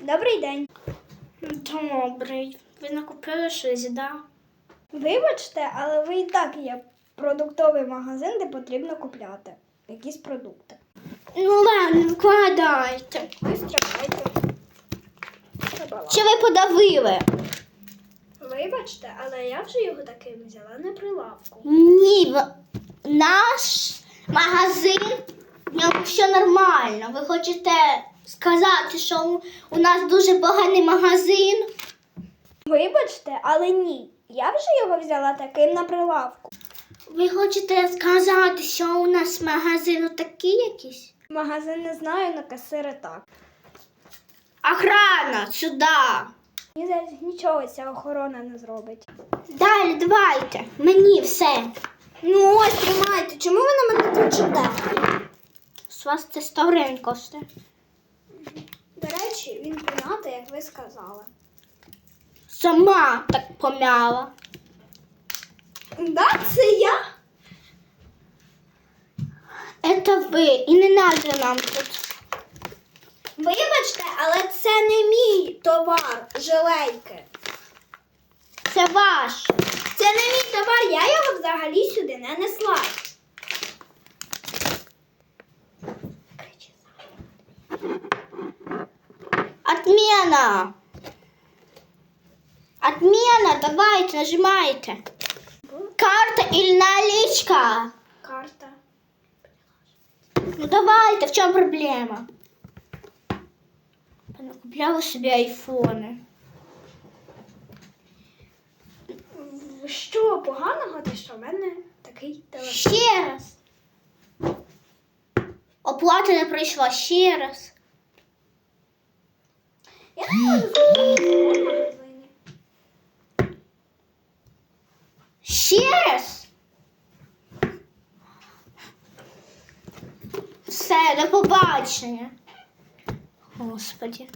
Добрий день. Добрий. Ви накупили щось, да? Вибачте, але ви і так є продуктовий магазин, де потрібно купляти якісь продукти. Ну ладно, вкладайте. Стривайте. Чи ви подавили? Вибачте, але я вже його таким взяла на прилавку. Ні, в- наш магазин, в ньому все нормально. Ви хочете сказати, що у- нас дуже поганий магазин? Вибачте, але ні. Я вже його взяла таким на прилавку. Ви хочете сказати, що у нас магазин такий якийсь? Магазин не знаю, на касири так. Охрана, сюди. Мені зараз нічого ця охорона не зробить. Далі, давайте. Мені все. Ну ось тримайте. Чому ви на мене кричите? З вас це 100 гривень коштує. До речі, він пом'ятий, як ви сказали. Сама так помяла. Да, це я? Это ви. І не надо нам тут. Вибачте, але це не мій товар, жилейки. Це ваш. Це не мій товар, я його взагалі сюди не несла. Отмена. Отмена, давайте, нажимайте. Карта или наличка? Карта. Ну давайте, в чем проблема? Понакупляла себе айфони. Що поганого, те, що в мене такий телефон? Ще раз. Оплата не прийшла ще раз. Ще раз. Все, до побачення. Господи.